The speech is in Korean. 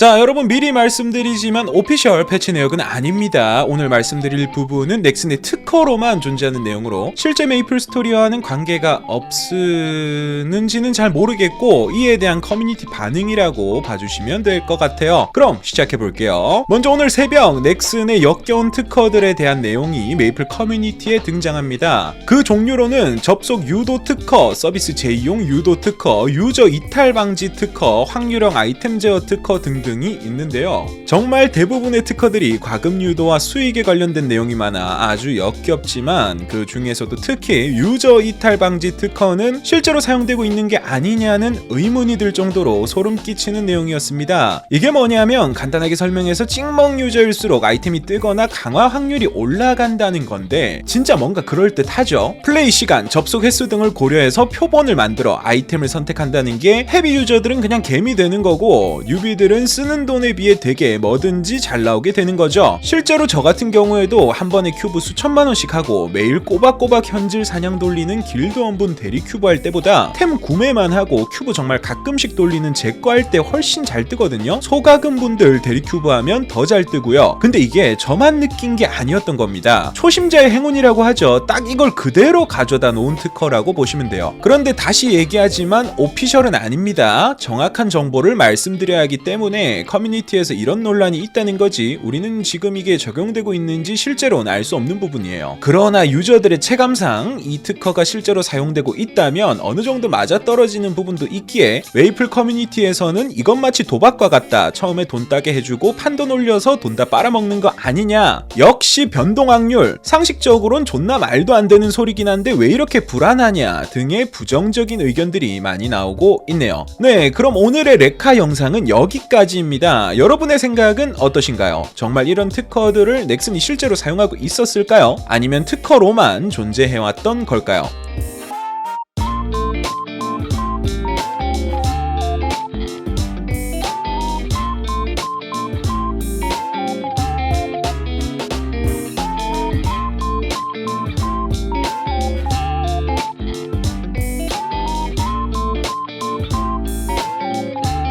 자, 여러분 미리 말씀드리지만 오피셜 패치 내역은 아닙니다. 오늘 말씀드릴 부분은 넥슨의 특허로만 존재하는 내용으로 실제 메이플 스토리와는 관계가 없는지는 잘 모르겠고 이에 대한 커뮤니티 반응이라고 봐주시면 될 것 같아요. 그럼 시작해 볼게요. 먼저 오늘 새벽 넥슨의 역겨운 특허들에 대한 내용이 메이플 커뮤니티에 등장합니다. 그 종류로는 접속 유도 특허, 서비스 재이용 유도 특허, 유저 이탈 방지 특허, 확률형 아이템 제어 특허 등등 이 있는데요. 정말 대부분의 특허들이 과금 유도와 수익에 관련된 내용이 많아 아주 역겹지만 그 중에서도 특히 유저 이탈 방지 특허는 실제로 사용되고 있는 게 아니냐는 의문이 들 정도로 소름 끼치는 내용이었습니다. 이게 뭐냐면 간단하게 설명해서 찍먹 유저일수록 아이템이 뜨거나 강화 확률이 올라간다는 건데 진짜 뭔가 그럴듯하죠. 플레이 시간, 접속 횟수 등을 고려해서 표본을 만들어 아이템을 선택한다는 게 헤비 유저들은 그냥 개미 되는 거고 뉴비들은 쓰는 돈에 비해 되게 뭐든지 잘 나오게 되는 거죠. 실제로 저 같은 경우에도 한 번에 큐브 수천만 원씩 하고 매일 꼬박꼬박 현질 사냥 돌리는 길드 원분 대리 큐브 할 때보다 템 구매만 하고 큐브 정말 가끔씩 돌리는 제거 할 때 훨씬 잘 뜨거든요. 소가금 분들 대리 큐브 하면 더 잘 뜨고요. 근데 이게 저만 느낀 게 아니었던 겁니다. 초심자의 행운이라고 하죠. 딱 이걸 그대로 가져다 놓은 특허라고 보시면 돼요. 그런데 다시 얘기하지만 오피셜은 아닙니다. 정확한 정보를 말씀드려야 하기 때문에 커뮤니티에서 이런 논란이 있다는 거지 우리는 지금 이게 적용되고 있는지 실제로는 알 수 없는 부분이에요. 그러나 유저들의 체감상 이 특허가 실제로 사용되고 있다면 어느 정도 맞아 떨어지는 부분도 있기에 웨이플 커뮤니티에서는 이건 마치 도박과 같다. 처음에 돈 따게 해주고 판돈 올려서 돈 다 빨아먹는 거 아니냐. 역시 변동 확률. 상식적으로는 존나 말도 안 되는 소리긴 한데 왜 이렇게 불안하냐 등의 부정적인 의견들이 많이 나오고 있네요. 네, 그럼 오늘의 레카 영상은 여기까지입니다. 여러분의 생각은 어떠신가요? 정말 이런 특허들을 넥슨이 실제로 사용하고 있었을까요? 아니면 특허로만 존재해왔던 걸까요?